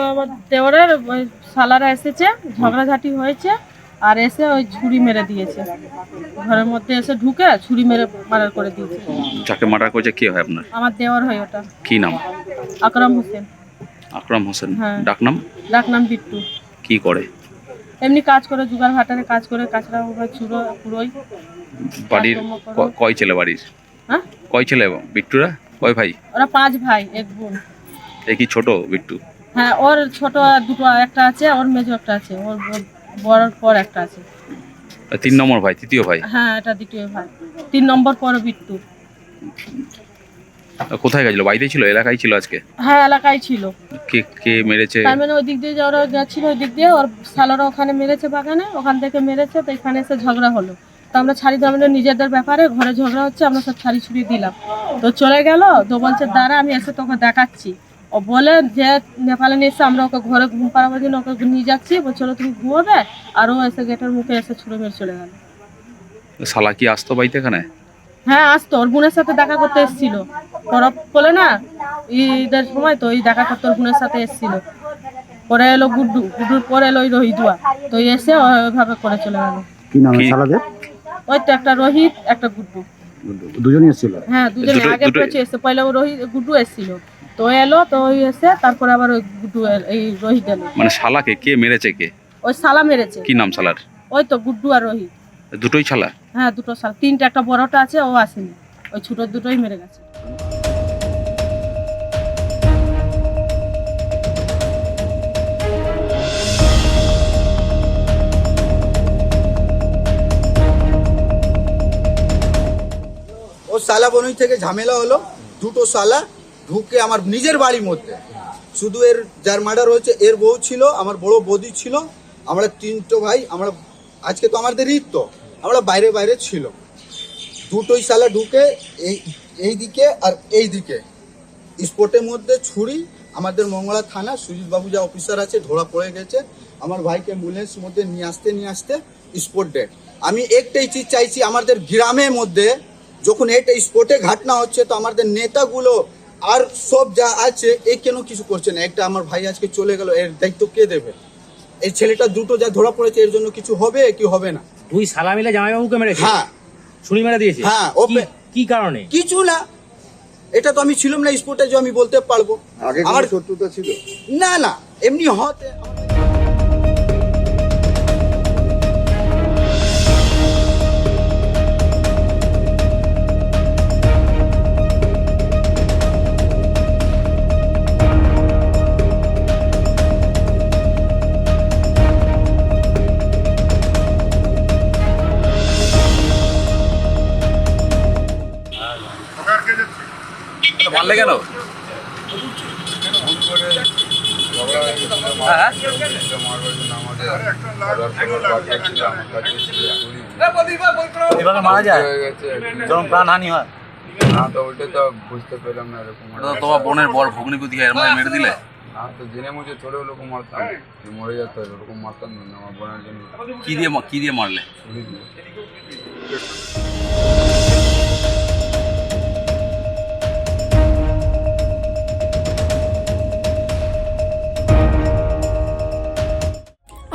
আমার দেওরের ওই শালারা এসেছে ঝগড়াঝাটি হয়েছে আর এসে ওই ছুরি মেরে দিয়েছে। ঘরের মধ্যে এসে ঢুকে ছুরি মেরে মারার করে দিয়েছে। যাকে মার্ডার করেছে কে হয় আপনার? আমার দেওয়ার হয় ওটা। কি নাম? আকরাম হোসেন। আকরাম হোসেন। হ্যাঁ। ডাকনাম ডাকনাম বিট্টু। কি করে? এমনি কাজ করে জুগার ভাটারে কাজ করে কাঁচরা উড়ায় চুরো পুরোই। বাড়ির ক- কয় ছেলে বাড়ির? হ্যাঁ? কয় ছেলে বিট্টুরা? কয় ভাই? ওরা পাঁচ ভাই এক বোন। এ কি ছোট বিট্টু? হ্যাঁ ওর ছোট দুটো একটা আছে ওর মেজো একটা আছে ওর বড়র পর একটা আছে। তিন নম্বর ভাই তৃতীয় ভাই? হ্যাঁ এটা দ্বিতীয় ভাই। তিন নম্বর পর বিট্টু। কোথায় গেছিল? বাড়িতেই ছিল এলাকায় ছিল আজকে? হ্যাঁ এলাকায় ছিল। কে কে মেরেছে? তার মানে ওই দিক দিয়ে যারা যাচ্ছিল ওই দিক দিয়ে ওর শালারা ওখানে মেরেছে বাগানে ওখান থেকে মেরেছে তো এখানে এসে ঝগড়া হলো। তো আমরা ছাড়ি দিলাম নিজেদের ব্যাপারে ঘরে ঝগড়া হচ্ছে আমরা সব ছাড়ি ছুড়ি দিলাম। তো চলে গেল তো বলছে দাঁড়া আমি এসে তোকে দেখাচ্ছি। ও বলে যে নেপালে নিয়ে এসে আমরা ওকে ঘরে ঘুম পাড়াবার জন্য ওকে নিয়ে যাচ্ছি। বলছিল তুমি ঘুমোবে। আর ও এসে গেটের মুখে এসে ছুড়ে মেরে চলে গেল। শালা কি আসতো বাড়িতে এখানে? হ্যাঁ আসতো। ওর বোনের সাথে দেখা করতে এসেছিল। পরব বলে না ঈদের সময় তো ওই দেখা করতে ওর বোনের সাথে এসেছিল। পরে এলো গুড্ডু। গুড্ডুর পরে এলো ওই রহিদুয়া। তো এসে ওইভাবে করে চলে গেল। কি নাম কি? সালাদের ওই তো একটা রোহিত একটা গুড্ডু। দুজনই এসেছিল? হ্যাঁ দুজনে আগে? পেছে এসে পয়লা রোহিত গুড্ডু এসেছিল। তো এলো তো ওই এসে তারপরে আবার ওই গুড্ডু এল- এই রোহিত এলো। মানে শালাকে কে মেরেছে কে? ওই সালা মেরেছে। কি নাম শালার? ওই তো গুড্ডু আর রোহিত। দুটোই শালা? হ্যাঁ দুটো সাল তিনটা একটা বড়টা আছে ও আসেনি। ওই ছোট দুটোই মেরে গেছে। ও সালা বনুই থেকে ঝামেলা হলো দুটো সালা ঢুকে আমার নিজের বাড়ির মধ্যে। শুধু এর, যার মার্ডার হয়েছে, এর বউ ছিল, আমার বড় বৌদি ছিল, আমরা তিনটো ভাই, আমরা, আজকে তো আমাদের ঈদ তো, আমরা বাইরে বাইরে ছিল। দুটোই সালা ঢুকে এই এই দিকে আর এই দিকে। স্পটের মধ্যে ছুরি, আমাদের মঙ্গলা থানা, সুজিত বাবু যা অফিসার আছে ধরা পড়ে গেছে। আমার ভাইকে অ্যাম্বুলেন্স মধ্যে নিয়ে আসতে নিয়ে আসতে স্পট ডেট আমি একটাই চিজ চাইছি, আমাদের গ্রামের মধ্যে যখন এটা স্পটে ঘটনা হচ্ছে, তো আমাদের নেতাগুলো আর সব যা আছে এ কেন কিছু করছে না? একটা আমার ভাই আজকে চলে গেল এর দায়িত্ব কে দেবে? এই ছেলেটা দুটো যা ধরা পড়েছে এর জন্য কিছু হবে কি হবে না? তুই সালা মিলে জামাইবাবুকে মেরেছে হ্যাঁ। শুনি মেরে দিয়েছে হ্যাঁ, ওকে কি কারণে? কিছু না। এটা তো আমি ছিলাম না স্পোর্টে যে আমি বলতে পারব। আগে আমার শত্রুতা ছিল? না না এমনি হতে কেন? এভাবে মারা যায়? যখন প্রাণহানি হয়। না তো ওইটা তো বুঝতে পেলাম না এরকম তোমার বোনের বর ভগ্নিপতি এর মেরে দিলে? না তো জেনে মুঝে থোড়ে ওরকম মারতাম। মরে যেত ওরকম মারতাম না আমার বোনের জন্য। কি দিয়ে কি দিয়ে মারলে?